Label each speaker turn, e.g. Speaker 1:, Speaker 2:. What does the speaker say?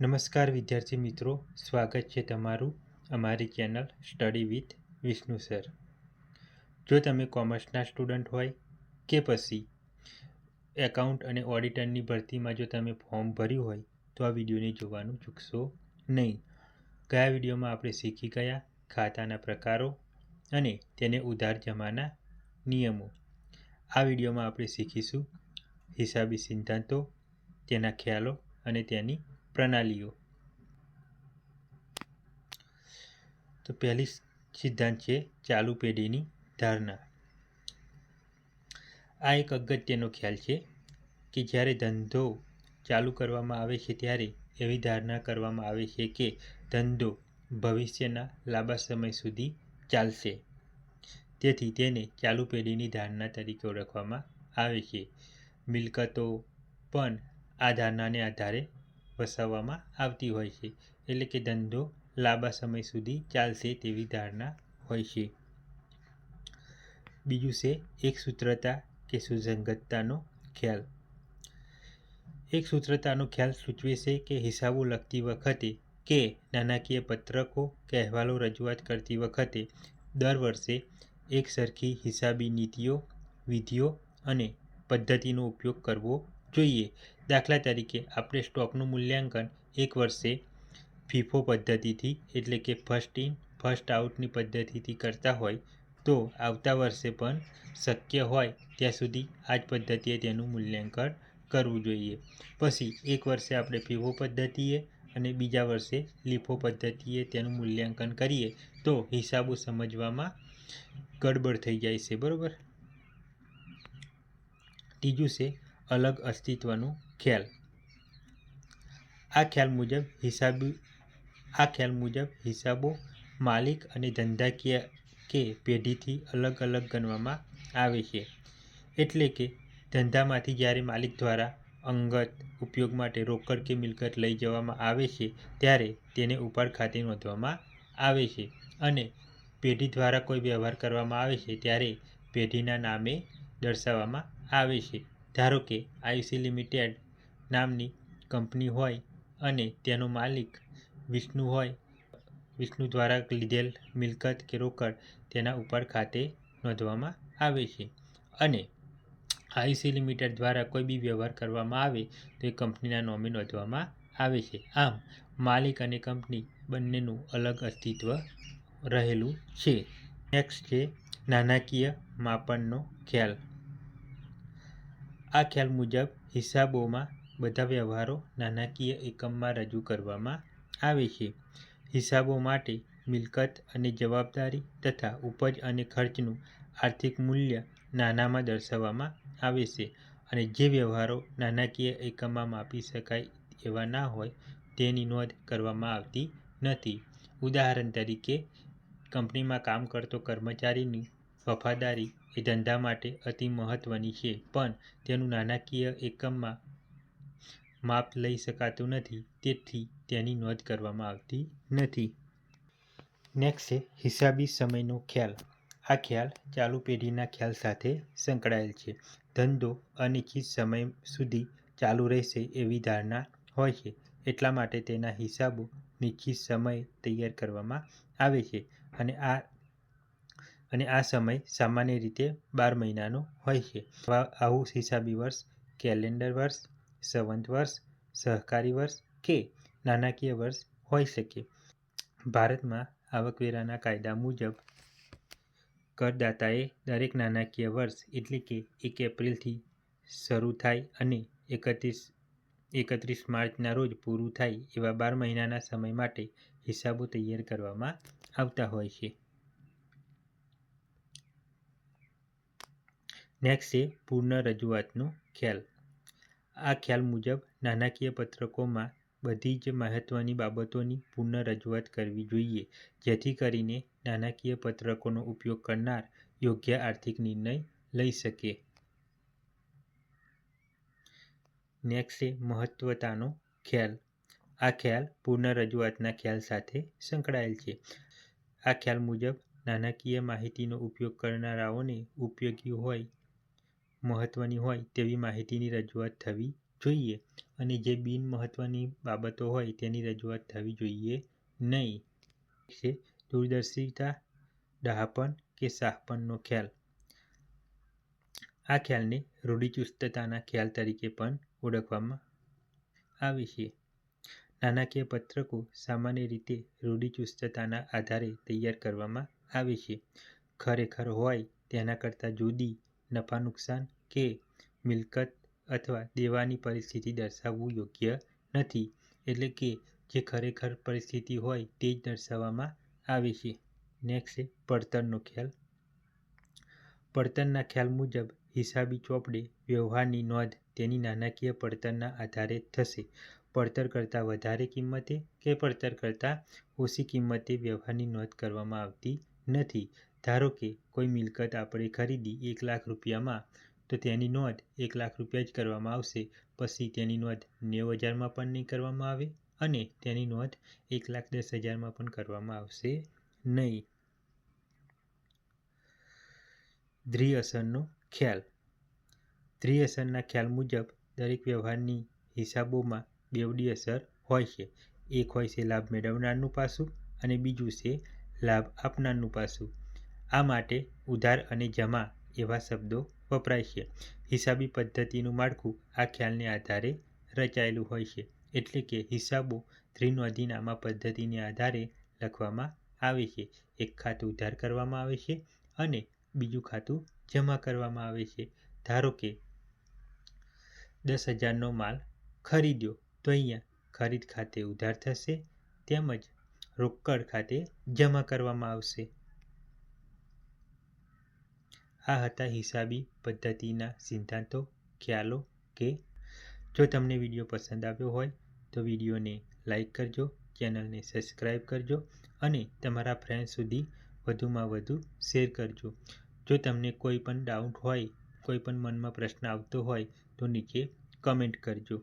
Speaker 1: નમસ્કાર વિદ્યાર્થી મિત્રો, સ્વાગત છે તમારું અમારી channel study with Vishnu sir જો તમે કોમર્સના સ્ટુડન્ટ હોય કે પછી એકાઉન્ટ અને ઓડિટરની ભરતીમાં જો તમે ફોર્મ ભર્યું હોય, તો આ વિડીયોને જોવાનું ચૂકશો નહીં. ગયા વિડીયોમાં આપણે શીખી ગયા ખાતાના પ્રકારો અને તેને ઉધાર જમાના નિયમો. આ વિડીયોમાં આપણે શીખીશું હિસાબી સિદ્ધાંતો, તેના ખ્યાલો અને તેની પ્રણાલીઓ. તો પહેલી સિદ્ધાંત છે ચાલુ પેઢીની ધારણા. આ એક અગત્યનો ખ્યાલ છે કે જ્યારે ધંધો ચાલુ કરવામાં આવે છે ત્યારે એવી ધારણા કરવામાં આવે છે કે ધંધો ભવિષ્યના લાંબા સમય સુધી ચાલશે. તેથી તેને ચાલુ પેઢીની ધારણા તરીકે ઓળખવામાં આવે છે. મિલકતો પણ આ ધારણાને આધારે વસાવવામાં આવતી હોય છે. એટલે કે ધંધો લાંબા સમય સુધી ચાલશે તેવી ધારણા હોય છે. બીજું છે એક સૂત્રતા કે સુસંગતતાનો ખ્યાલ. એક સૂત્રતાનો ખ્યાલ સૂચવે છે કે હિસાબો લખતી વખતે કે નાણાકીય પત્રકો કે અહેવાલો રજૂઆત કરતી વખતે દર વર્ષે એક સરખી હિસાબી નીતિઓ, વિધિઓ અને પદ્ધતિનો ઉપયોગ કરવો જોઈએ. દાખલા તરીકે, આપણે સ્ટોકનું મૂલ્યાંકન એક વર્ષે ફીફો પદ્ધતિથી, એટલે કે ફર્સ્ટ ઇન, ફર્સ્ટ આઉટની પદ્ધતિથી કરતા હોય, તો આવતા વર્ષે પણ શક્ય હોય ત્યાં સુધી આ જ પદ્ધતિએ તેનું મૂલ્યાંકન કરવું જોઈએ. પછી, એક વર્ષે આપણે ફીફો પદ્ધતિએ અને બીજા વર્ષે લીફો પદ્ધતિએ તેનું મૂલ્યાંકન કરીએ, તો હિસાબો સમજવામાં ગડબડ થઈ જાય છે. બરાબર? ત્રીજું છે અલગ અસ્તિત્વનો ખ્યાલ. આ ખ્યાલ મુજબ હિસાબી, આ ખ્યાલ મુજબ હિસાબો માલિક અને ધંધાકીય કે પેઢીથી અલગ અલગ ગણવામાં આવે છે. એટલે કે ધંધામાંથી જ્યારે માલિક દ્વારા અંગત ઉપયોગ માટે રોકડ કે મિલકત લઈ જવામાં આવે છે, ત્યારે તેને ઉપાડ ખાતે નોંધવામાં આવે છે અને પેઢી દ્વારા કોઈ વ્યવહાર કરવામાં આવે છે, ત્યારે પેઢીના નામે દર્શાવવામાં આવે છે. ધારો કે આયુસી લિમિટેડ નામની કંપની હોય અને તેનો માલિક વિષ્ણુ હોય, વિષ્ણુ દ્વારા લીધેલ મિલકત કે રોકડ તેના ઉપર ખાતે નોંધવામાં આવે છે. અને આયુસી લિમિટેડ દ્વારા કોઈ બી વ્યવહાર કરવામાં આવે તો એ કંપનીના નોમે નોંધવામાં આવે છે. આમ, માલિક અને કંપની બંનેનું અલગ અસ્તિત્વ રહેલું છે. નેક્સ્ટ છે નાણાકીય માપનનો ખ્યાલ. આ ખ્યાલ મુજબ, હિસાબોમાં બધા વ્યવહારો નાણાકીય એકમમાં રજૂ કરવામાં આવે છે. હિસાબો માટે મિલકત અને જવાબદારી તથા ઉપજ અને ખર્ચનું આર્થિક મૂલ્ય નાનામાં દર્શાવવામાં આવે છે અને જે વ્યવહારો નાણાકીય એકમમાં માપી શકાય એવા ના હોય, તેની નોંધ કરવામાં આવતી નથી. ઉદાહરણ તરીકે, કંપનીમાં કામ કરતો કર્મચારીની વફાદારી એ ધંધા માટે અતિ મહત્ત્વની છે, પણ તેનું નાણાકીય એકમમાં માપ લઈ શકાતું નથી, તેથી તેની નોંધ કરવામાં આવતી નથી. નેક્સ્ટ છે, હિસાબી સમયનો ખ્યાલ. આ ખ્યાલ ચાલુ પેઢીના ખ્યાલ સાથે સંકળાયેલ છે. ધંધો અનિશ્ચિત સમય સુધી ચાલુ રહેશે એવી ધારણા હોય છે, એટલા માટે તેના હિસાબો નિશ્ચિત સમય તૈયાર કરવામાં આવે છે, અને આ અને આ સમય સામાન્ય રીતે બાર મહિનાનો હોય છે. આવું હિસાબી વર્ષ, કેલેન્ડર વર્ષ, સંવંત વર્ષ, સહકારી વર્ષ કે નાણાકીય વર્ષ હોઈ શકે. ભારતમાં આવકવેરાના કાયદા મુજબ કરદાતાએ દરેક નાણાકીય વર્ષ એટલે કે એક એપ્રિલથી શરૂ થાય અને એકત્રીસ એકત્રીસ માર્ચના રોજ પૂરું થાય એવા બાર મહિનાના સમય માટે હિસાબો તૈયાર કરવામાં આવતા હોય છે. નેક્સ્ટ છે રજૂઆતનો ખ્યાલ. આ ખ્યાલ મુજબ નાણાકીય પત્રકોમાં બધી જ મહત્ત્વની બાબતોની પૂર્ણ રજૂઆત કરવી જોઈએ, જેથી કરીને નાણાકીય પત્રકોનો ઉપયોગ કરનાર યોગ્ય આર્થિક નિર્ણય લઈ શકે. નેક્સ્ટ છે મહત્ત્વતાનો ખ્યાલ. આ ખ્યાલ પૂર્ણ રજૂઆતના ખ્યાલ સાથે સંકળાયેલ છે. આ ખ્યાલ મુજબ નાણાકીય માહિતીનો ઉપયોગ કરનારાઓને ઉપયોગી હોય મહત્ત્વની હોય તેવી માહિતીની રજૂઆત થવી જોઈએ અને જે બિન મહત્વની બાબતો હોય તેની રજૂઆત થવી જોઈએ નહીં. છે દૂરદર્શિતા ડહાપણ કે સાહપણનો ખ્યાલ. આ ખ્યાલને રૂઢિચુસ્તતાના ખ્યાલ તરીકે પણ ઓળખવામાં આવે છે. નાણાકીય પત્રકો સામાન્ય રીતે રૂઢિચુસ્તતાના આધારે તૈયાર કરવામાં આવે છે. ખરેખર હોય તેના કરતાં જુદી નફા નુકસાન કે મિલકત અથવા દેવાની પરિસ્થિતિ દર્શાવવું યોગ્ય નથી. એટલે કે જે ખરેખર પરિસ્થિતિ હોય તે જ દર્શાવવામાં આવે છે. નેક્સ્ટ છે, પડતરનો ખ્યાલ. પડતરના ખ્યાલ મુજબ હિસાબી ચોપડે વ્યવહારની નોંધ તેની નાણાકીય પડતરના આધારે થશે. પડતર કરતાં વધારે કિંમતે કે પડતર કરતાં ઓછી કિંમતે વ્યવહારની નોંધ કરવામાં આવતી નથી? ધારો કે કોઈ મિલકત આપણે ખરીદી એક લાખ રૂપિયામાં, તો તેની નોંધ એક લાખ રૂપિયા જ કરવામાં આવશે. પછી તેની નોંધ નેવું હજારમાં પણ નહીં કરવામાં આવે અને તેની નોંધ એક લાખ દસ હજારમાં પણ કરવામાં આવશે નહીં. દ્વિઅસરનો ખ્યાલ. દ્વિઅસરના ખ્યાલ મુજબ દરેક વ્યવહારની હિસાબોમાં બેવડી અસર હોય છે. એક હોય છે લાભ મેળવનારનું પાસું અને બીજું છે લાભ આપનારનું પાસું. આ માટે ઉધાર અને જમા એવા શબ્દો વપરાય છે. હિસાબી પદ્ધતિનું માળખું આ ખ્યાલને આધારે રચાયેલું હોય છે. એટલે કે હિસાબો ત્રિનોંધીનામા પદ્ધતિને આધારે લખવામાં આવે છે. એક ખાતું ઉધાર કરવામાં આવે છે અને બીજું ખાતું જમા કરવામાં આવે છે. ધારો કે દસ હજારનો માલ ખરીદ્યો તો અહીંયા ખરીદ ખાતે ઉધાર થશે, તેમજ રોકડ ખાતે જમા કરવામાં આવશે. આ હતા હિસાબી પદ્ધતિના સિદ્ધાંતો ખ્યાલો કે જો તમને વીડિયો પસંદ આવ્યો હોય તો વિડીયોને લાઈક કરજો, ચેનલને સબસ્ક્રાઈબ કરજો અને તમારા ફ્રેન્ડ સુધી વધુમાં વધુ શેર કરજો. જો તમને કોઈ પણ ડાઉટ હોય, કોઈ પણ મનમાં પ્રશ્ન આવતો હોય તો નીચે કમેન્ટ કરજો.